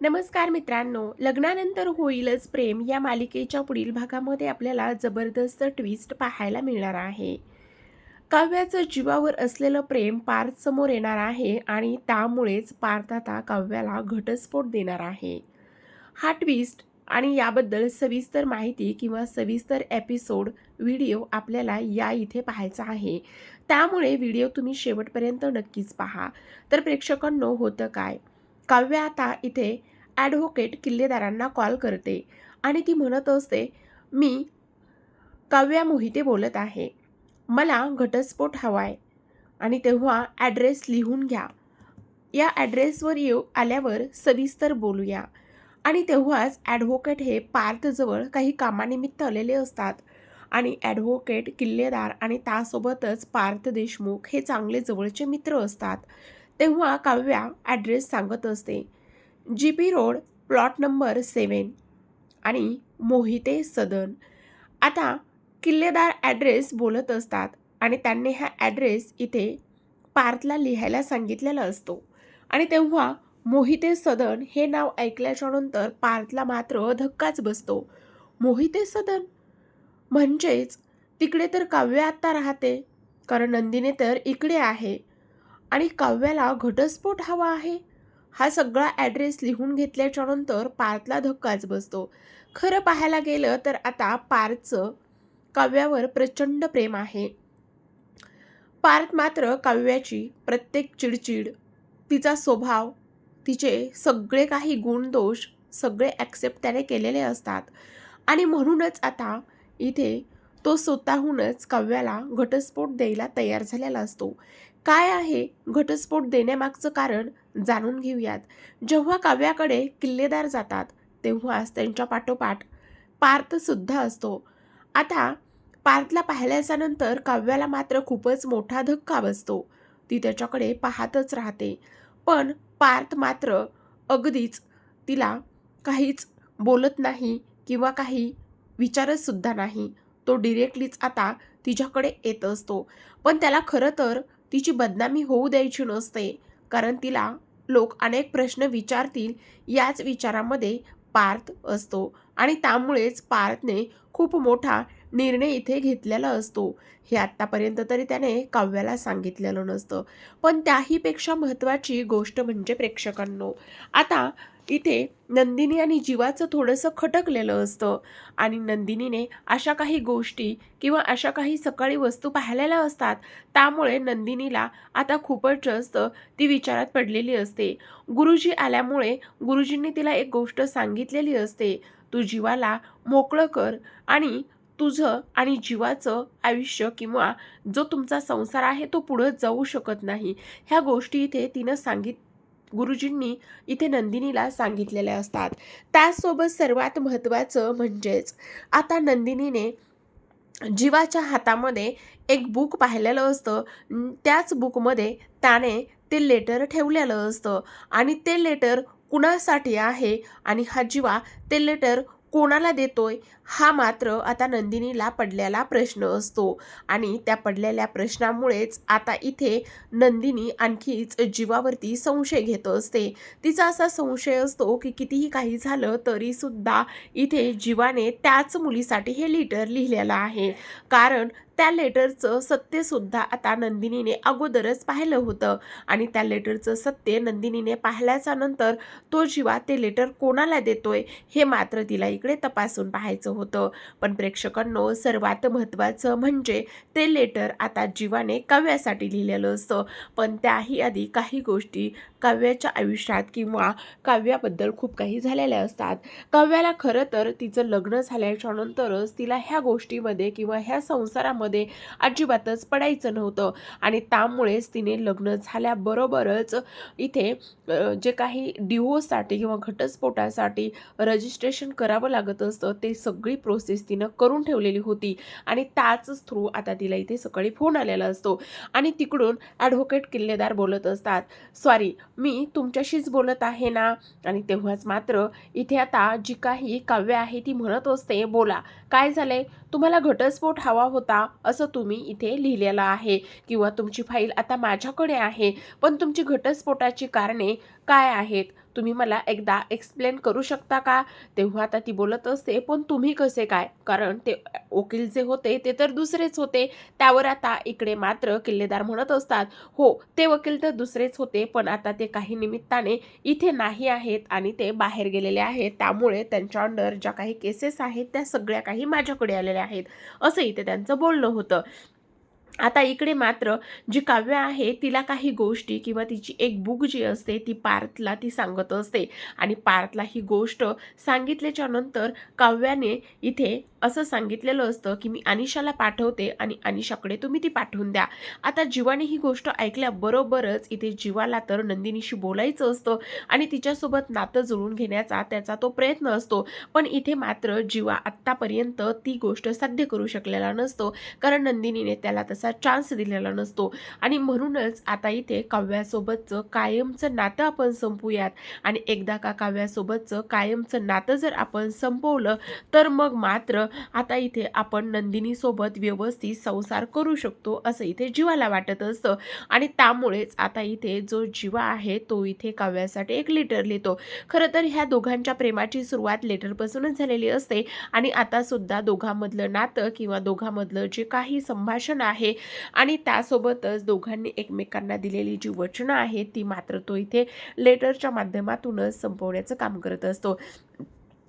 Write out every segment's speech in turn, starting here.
नमस्कार मित्रांनो. लग्नानंतर होईलच प्रेम या मालिकेच्या पुढील भागामध्ये आपल्याला जबरदस्त ट्विस्ट पाहायला मिळणार आहे. काव्याचं जीवावर असलेलं प्रेम पार्थ समोर येणार आहे आणि त्यामुळेच पार्थ आता काव्याला घटस्फोट देणार आहे. हा ट्विस्ट आणि याबद्दल सविस्तर माहिती किंवा सविस्तर एपिसोड व्हिडिओ आपल्याला या इथे पाहायचा आहे. त्यामुळे व्हिडिओ तुम्ही शेवटपर्यंत नक्कीच पहा. तर प्रेक्षकांनो होतं काय? काव्य आता इथे ॲडव्होकेट किल्लेदारांना कॉल करते आणि ती म्हणत असते मी काव्या मोहिते बोलत आहे. मला घटस्फोट हवा आहे आणि तेव्हा ॲड्रेस लिहून घ्या. या ॲड्रेसवर येऊ आल्यावर सविस्तर बोलूया. आणि तेव्हाच ॲडव्होकेट हे पार्थजवळ काही कामानिमित्त आलेले असतात आणि ॲडव्होकेट किल्लेदार आणि त्यासोबतच पार्थ देशमुख हे चांगले जवळचे मित्र असतात. तेव्हा काव्या ॲड्रेस सांगत असते. G P road plot number seven आणि मोहिते सदन. आता किल्लेदार ॲड्रेस बोलत असतात आणि त्यांनी हा ॲड्रेस इथे पार्थला लिहायला सांगितलेला असतो. आणि तेव्हा मोहिते सदन हे नाव ऐकल्याच्यानंतर पार्थला मात्र धक्काच बसतो. मोहिते सदन? म्हणजेच तिकडे तर काव्य आत्ता राहते. कारण नंदिनी तर इकडे आहे. आणि काव्याला घटस्फोट हवा आहे? हा सगळा ॲड्रेस लिहून घेतल्याच्या नंतर पार्थला धक्काच बसतो. खरं पाहायला गेलं तर आता पार्थचं काव्यावर प्रचंड प्रेम आहे. पार्थ मात्र काव्याची प्रत्येक चिडचिड तिचा स्वभाव तिचे सगळे काही गुणदोष सगळे ॲक्सेप्ट त्याने केलेले असतात. आणि म्हणूनच आता इथे तो स्वतःहूनच काव्याला घटस्फोट द्यायला तयार झालेला असतो. काय आहे घटस्फोट देण्यामागचं कारण जाणून घेऊयात. जेव्हा काव्याकडे किल्लेदार जातात तेव्हाच त्यांच्या पाठोपाठ पार्थसुद्धा असतो. आता पार्थला पाहिल्याच्यानंतर काव्याला मात्र खूपच मोठा धक्का बसतो. ती त्याच्याकडे पाहतच राहते. पण पार्थ मात्र अगदीच तिला काहीच बोलत नाही किंवा काही विचारतसुद्धा नाही. तो डिरेक्टलीच आता तिच्याकडे येत असतो. पण त्याला खरं तर तिची बदनामी होऊ द्यायची नसते कारण तिला लोक अनेक प्रश्न विचारतील याच विचारामध्ये पार्थ असतो. आणि त्यामुळेच पार्थने खूप मोठा निर्णय इथे घेतलेला असतो. हे आत्तापर्यंत तरी त्याने काव्याला सांगितलेलं नसतं. पण त्याहीपेक्षा महत्त्वाची गोष्ट म्हणजे प्रेक्षकांनो. आता इथे नंदिनी आणि जीवाचं थोडंसं खटकलेलं असतं. आणि नंदिनीने अशा काही गोष्टी किंवा अशा काही सकाळी वस्तू पाहिलेल्या असतात. त्यामुळे नंदिनीला आता खूपच जास्त ती विचारात पडलेली असते. गुरुजी आल्यामुळे गुरुजींनी तिला एक गोष्ट सांगितलेली असते. तू जीवाला मोकळं कर आणि तुझं आणि जीवाचं आयुष्य किंवा जो तुमचा संसार आहे तो पुढं जाऊ शकत नाही. ह्या गोष्टी इथे तिनं सांगित गुरुजींनी इथे नंदिनीला सांगितलेल्या असतात. त्याचसोबत सर्वात महत्त्वाचं म्हणजेच आता नंदिनीने जीवाच्या हातामध्ये एक बुक पाहिलेलं असतं. त्याच बुकमध्ये त्याने ते लेटर ठेवलेलं असतं. आणि ते लेटर कुणासाठी आहे? आणि हा जीवा ते लेटर कोणाला देतोय हा मात्र आता नंदिनीला पडलेला प्रश्न असतो. आणि त्या पडलेल्या प्रश्नामुळेच आता इथे नंदिनी आणखीच जीवावरती संशय घेत असते. तिचा असा संशय असतो की कितीही काही झालं तरीसुद्धा इथे जीवाने त्याच मुलीसाठी हे लिटर लिहिलेलं आहे. कारण त्या लेटरचं सत्यसुद्धा आता नंदिनीने अगोदरच पाहिलं होतं. आणि त्या लेटरचं सत्य नंदिनीने पाहिल्याच्या नंतर तो जीवा ते लेटर कोणाला देतोय हे मात्र तिला इकडे तपासून पाहायचं होतं. पण प्रेक्षकांनो सर्वात महत्त्वाचं म्हणजे ते लेटर आता जीवाने काव्यासाठी लिहिलेलं असतं. पण त्याही आधी काही गोष्टी काव्याच्या आयुष्यात किंवा काव्याबद्दल खूप काही झालेल्या असतात. काव्याला खरं तर तिचं लग्न झाल्याच्यानंतरच तिला ह्या गोष्टीमध्ये किंवा ह्या संसारामध्ये अजिबातच पडायचं नव्हतं. आणि त्यामुळेच तिने लग्न झाल्याबरोबरच इथे जे काही डिवोर्ससाठी किंवा घटस्फोटासाठी रजिस्ट्रेशन करावं लागत असतं ते सगळी प्रोसेस तिनं करून ठेवलेली होती. आणि त्याच थ्रू आता तिला इथे सकाळी फोन आलेला असतो. आणि तिकडून ॲडव्होकेट किल्लेदार बोलत असतात सॉरी मी तुमच्याशीच बोलत आहे ना? आणि तेव्हाच मात्र इथे आता जी काही काव्य आहे ती म्हणत असते बोला काय झालंय? तुम्हाला घटस्फोट हवा होता? असं तुम्ही इथे लिहिलेलं आहे किंवा तुमची फाईल आता माझ्याकडे आहे. पण तुमची घटस्फोटाची कारणे काय आहेत? तुम्ही मला एकदा एक्सप्लेन करू शकता का? तेव्हा आता ती बोलत असते पण तुम्ही कसे काय? कारण ते वकील जे होते ते तर दुसरेच होते. त्यावर आता इकडे मात्र किल्लेदार म्हणत असतात हो ते वकील तर दुसरेच होते पण आता ते काही निमित्ताने इथे नाही आहेत आणि ते बाहेर गेलेले आहेत. त्यामुळे त्यांच्या अंडर ज्या काही केसेस आहेत त्या सगळ्या काही माझ्याकडे आलेल्या आहेत. असं इथे त्यांचं बोलणं होतं. आता इकडे मात्र जी काव्य आहे तिला काही गोष्टी किंवा तिची एक बुक जी असते ती पार्थला ती सांगत असते. आणि पार्थला ही गोष्ट सांगितल्याच्या नंतर काव्याने इथे असं सांगितलेलं असतं की मी अनिशाला पाठवते आणि अनिशाकडे तुम्ही ती पाठवून द्या. आता जीवाने ही गोष्ट ऐकल्याबरोबरच इथे जीवाला तर नंदिनीशी बोलायचं असतं आणि तिच्यासोबत नातं जुळून घेण्याचा त्याचा तो प्रयत्न असतो. पण इथे मात्र जीवा आत्तापर्यंत ती गोष्ट साध्य करू शकलेला नसतो. कारण नंदिनीने त्याला तसा चान्स दिलेला नसतो. आणि म्हणूनच आता इथे काव्यासोबतचं कायमचं नातं आपण संपूयात आणि एकदा का काव्यासोबतचं कायमचं नातं जर आपण संपवलं तर मग मात्र आता इथे आपण नंदिनीसोबत व्यवस्थित संसार करू शकतो असं इथे जीवाला वाटत असतं. आणि त्यामुळेच आता इथे जो जीवा आहे तो इथे काव्यासाठी एक लेटर लिहितो. खरं तर ह्या दोघांच्या प्रेमाची सुरुवात लेटरपासूनच झालेली असते. आणि आता सुद्धा दोघांमधलं नातं किंवा दोघांमधलं जे काही संभाषण आहे आणि त्यासोबतच दोघांनी एकमेकांना दिलेली जी वचनं आहेत ती मात्र तो इथे लेटरच्या माध्यमातूनच संपवण्याचं काम करत असतो.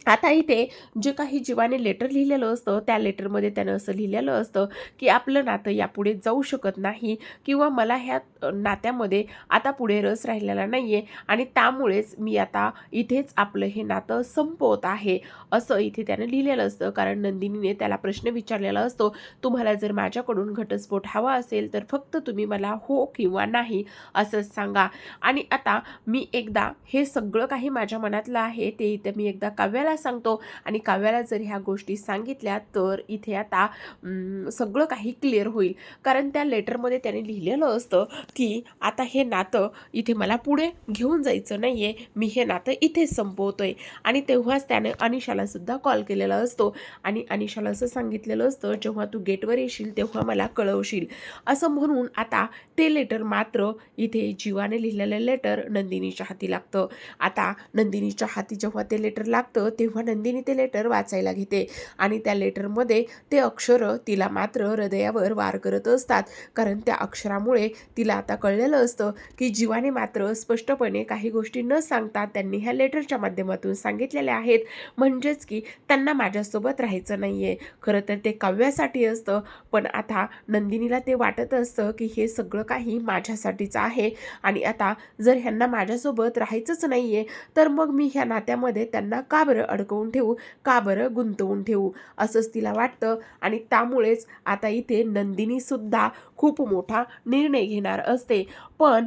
आता इथे जे काही जीवाने लेटर लिहिलेलं असतं त्या लेटरमध्ये त्यानं असं लिहिलेलं असतं की आपलं नातं यापुढे जाऊ शकत नाही किंवा मला ह्या नात्यामध्ये आता पुढे रस राहिलेला नाही आहे आणि त्यामुळेच मी आता इथेच आपलं हे नातं संपवत आहे असं इथे त्यानं लिहिलेलं असतं. कारण नंदिनीने त्याला प्रश्न विचारलेला असतो तुम्हाला जर माझ्याकडून घटस्फोट हवा असेल तर फक्त तुम्ही मला हो किंवा नाही असंच सांगा. आणि आता मी एकदा हे सगळं काही माझ्या मनातलं आहे ते इथं मी एकदा काव्याला सांगतो. आणि काव्याला जर ह्या गोष्टी सांगितल्या तर इथे आता सगळं काही क्लिअर होईल. कारण त्या लेटरमध्ये त्याने लिहिलेलं असतं की आता हे नातं इथे मला पुढे घेऊन जायचं नाही आहे मी हे नातं इथेच आहे आणि तेव्हाच त्याने अनिशालासुद्धा कॉल केलेला असतो. आणि अनिशाला असं सांगितलेलं असतं जेव्हा तू गेटवर येशील तेव्हा मला कळवशील. असं म्हणून आता ते लेटर मात्र इथे जीवाने लिहिलेलं लेटर नंदिनीच्या हाती लागतं. आता नंदिनीच्या हाती जेव्हा ते लेटर लागतं तेव्हा नंदिनी ते लेटर वाचायला घेते आणि त्या लेटरमध्ये ते अक्षर तिला मात्र हृदयावर वार करत असतात. कारण त्या अक्षरामुळे तिला आता कळलेलं असतं की जीवाने मात्र स्पष्टपणे काही गोष्टी न सांगता त्यांनी ह्या लेटरच्या माध्यमातून सांगितलेल्या आहेत. म्हणजेच की त्यांना माझ्यासोबत राहायचं नाही आहे खरं तर ते काव्यासाठी असतं. पण आता नंदिनीला ते वाटत असतं की हे सगळं काही माझ्यासाठीच आहे. आणि आता जर ह्यांना माझ्यासोबत राहायचंच नाही आहे तर मग मी ह्या नात्यामध्ये त्यांना का बरं अडकवून ठेवू? का बरं गुंतवून ठेवू? असंच तिला वाटतं. आणि त्यामुळेच आता इथे नंदिनीसुद्धा खूप मोठा निर्णय घेणार असते. पण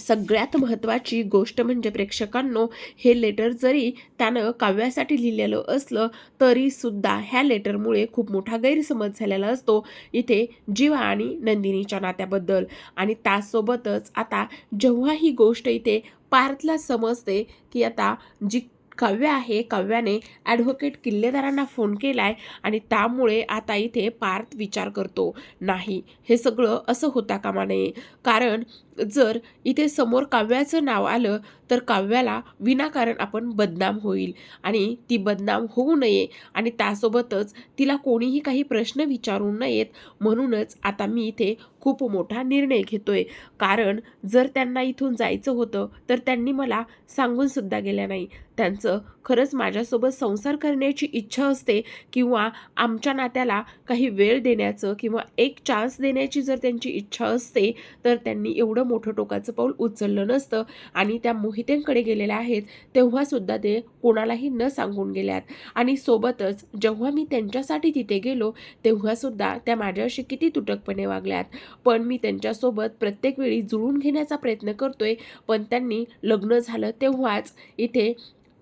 सगळ्यात महत्त्वाची गोष्ट म्हणजे प्रेक्षकांनो हे लेटर जरी त्यानं काव्यासाठी लिहिलेलं असलं तरीसुद्धा ह्या लेटरमुळे खूप मोठा गैरसमज झालेला असतो इथे जीवा आणि नंदिनीच्या नात्याबद्दल. आणि त्यासोबतच आता जेव्हा ही गोष्ट इथे पार्थला समजते की आता जी काव्य आहे. काव्याने ॲडव्होकेट किल्लेदारांना फोन केला आहे आणि त्यामुळे आता इथे पार्थ विचार करतो. नाही. हे सगळं असं होता कामा नये. कारण जर इथे समोर काव्याचं नाव आलं तर काव्याला विनाकारण आपण बदनाम होईल. आणि ती बदनाम होऊ नये आणि त्यासोबतच तिला कोणीही काही प्रश्न विचारू नयेत म्हणूनच आता मी इथे खूप मोठा निर्णय घेतोय. कारण जर त्यांना इथून जायचं होतं तर त्यांनी मला सांगूनसुद्धा गेल्या नाही. त्यांचं खरंच माझ्यासोबत संसार करण्याची इच्छा असते किंवा आमच्या नात्याला काही वेळ देण्याचं किंवा एक चान्स देण्याची जर त्यांची इच्छा असते तर त्यांनी एवढं मोठं टोकाचं पाऊल उचललं नसतं. आणि त्या मोहितेंकडे गेलेल्या आहेत तेव्हासुद्धा ते कोणालाही न सांगून गेल्यात. आणि सोबतच जेव्हा मी त्यांच्यासाठी तिथे गेलो तेव्हासुद्धा त्या माझ्याशी किती तुटकपणे वागल्यात. पण मी त्यांच्यासोबत प्रत्येक वेळी जुळून घेण्याचा प्रयत्न करतोय पण त्यांनी लग्न झालं तेव्हाच इथे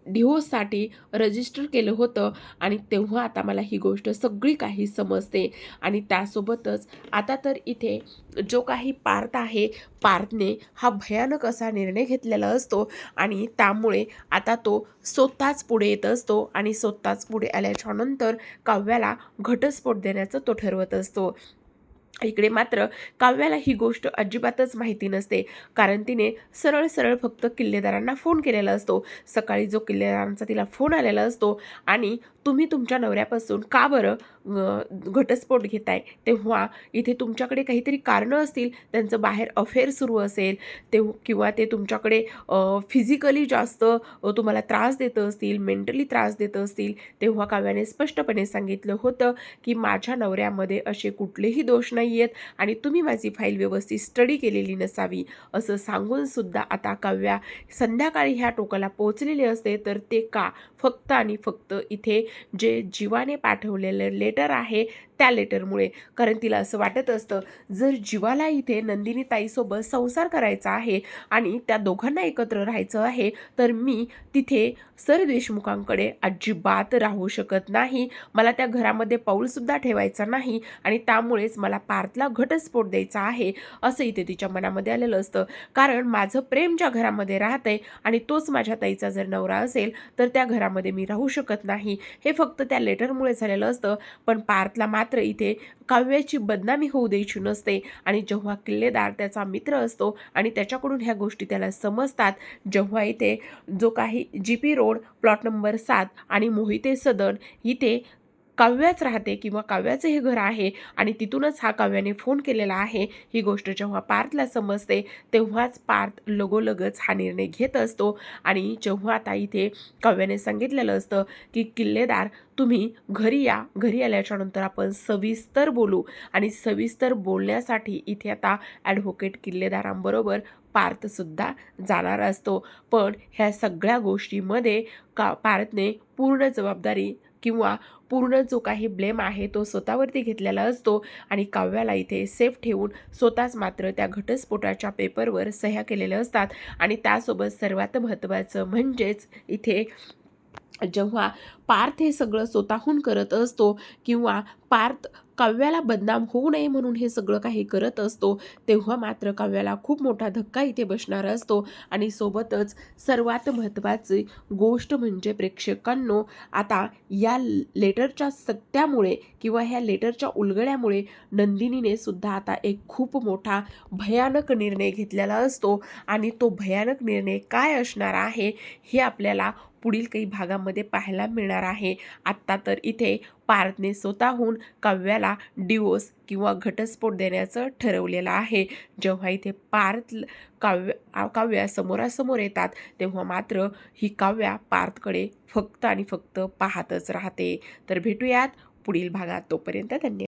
डिवोर्ससाठी रजिस्टर केलं होतं आणि तेव्हा आता मला ही गोष्ट सगळी काही समजते. आणि त्यासोबतच आता तर इथे जो काही पार्थ आहे पार्थने हा भयानक असा निर्णय घेतलेला असतो आणि त्यामुळे आता तो स्वतःच पुढे येत असतो आणि स्वतःच पुढे आल्याच्यानंतर काव्याला घटस्फोट देण्याचं तो ठरवत असतो. इकडे मात्र काव्याला ही गोष्ट अजिबातच माहिती नसते. कारण तिने सरळ सरळ फक्त किल्लेदारांना फोन केलेला असतो. सकाळी जो किल्लेदारांचा तिला फोन आलेला असतो आणि तुम्ही तुमच्या नवऱ्यापासून का बरं घटस्फोट घेताय? तेव्हा इथे तुमच्याकडे काहीतरी कारणं असतील त्यांचं बाहेर अफेअर सुरू असेल ते किंवा ते तुमच्याकडे फिजिकली जास्त तुम्हाला त्रास देत असतील मेंटली त्रास देत असतील तेव्हा काव्याने स्पष्टपणे सांगितलं होतं की माझ्या नवऱ्यामध्ये असे कुठलेही दोष नाही आहेत आणि तुम्ही माझी फाईल व्यवस्थित स्टडी केलेली नसावी असं सांगूनसुद्धा आता काव्या संध्याकाळी ह्या टोकाला पोचलेले असते तर ते का फक्त आणि फक्त इथे जे जीवाने पाठवलेलं लेटर आहे त्या लेटरमुळे कारण तिला असं वाटत असतं जर जीवाला इथे नंदिनी ताईसोबत संसार करायचा आहे आणि त्या दोघांना एकत्र राहायचं आहे तर मी तिथे सर देशमुखांकडे अजिबात राहू शकत नाही. मला त्या घरामध्ये पाऊलसुद्धा ठेवायचा नाही आणि त्यामुळेच मला पार्थला घटस्फोट द्यायचा आहे असं इथे तिच्या मनामध्ये आलेलं असतं. कारण माझं प्रेम ज्या घरामध्ये राहतंय आणि तोच माझ्या ताईचा जर नवरा असेल तर त्या घरामध्ये मी राहू शकत नाही. हे फक्त त्या लेटरमुळे झालेलं असतं. पण पार्थला मात्र मात्र इथे काव्याची बदनामी होऊ द्यायची नसते. आणि जेव्हा किल्लेदार त्याचा मित्र असतो आणि त्याच्याकडून ह्या गोष्टी त्याला समजतात जेव्हा इथे जो काही G P road plot number सात आणि मोहिते सदन इथे काव्याच राहते किंवा काव्याचं हे घर आहे आणि तिथूनच हा काव्याने फोन केलेला आहे ही गोष्ट जेव्हा पार्थला समजते तेव्हाच पार्थ लगोलगच हा निर्णय घेत असतो. आणि जेव्हा आता इथे काव्याने सांगितलेलं असतं की किल्लेदार तुम्ही घरी या. घरी आल्याच्यानंतर आपण सविस्तर बोलू. आणि सविस्तर बोलण्यासाठी इथे आता ॲडव्होकेट किल्लेदारांबरोबर पार्थसुद्धा जाणार असतो. पण ह्या सगळ्या गोष्टीमध्ये का पार्थने पूर्ण जबाबदारी किंवा पूर्ण जो काही ब्लेम आहे तो स्वतःवरती घेतलेला असतो आणि काव्याला इथे सेफ ठेवून स्वतःच मात्र त्या घटस्फोटाच्या पेपरवर सह्या केलेल्या असतात. आणि त्यासोबत सर्वात महत्त्वाचं म्हणजेच इथे जेव्हा पार्थ हे सगळं स्वतःहून करत असतो किंवा पार्थ काव्याला बदनाम होऊ नये म्हणून हे सगळं काही करत असतो तेव्हा मात्र काव्याला खूप मोठा धक्का इथे बसणार असतो. आणि सोबतच सर्वात महत्त्वाची गोष्ट म्हणजे प्रेक्षकांनो आता या लेटरच्या सत्यामुळे किंवा ह्या लेटरच्या उलगड्यामुळे नंदिनीने सुद्धा आता एक खूप मोठा भयानक निर्णय घेतलेला असतो. आणि तो भयानक निर्णय काय असणार आहे हे आपल्याला पुढील काही भागामध्ये पाहायला मिळणार आहे. आत्ता तर इथे पार्थने स्वतःहून काव्याला डिवोर्स किंवा घटस्फोट देण्याचं ठरवलेलं आहे. जेव्हा इथे पार्थ काव्य काव्या समोरासमोर येतात तेव्हा मात्र ही काव्या पार्थकडे फक्त आणि फक्त पाहतच राहते. तर भेटूयात पुढील भागात. तोपर्यंत धन्यवाद.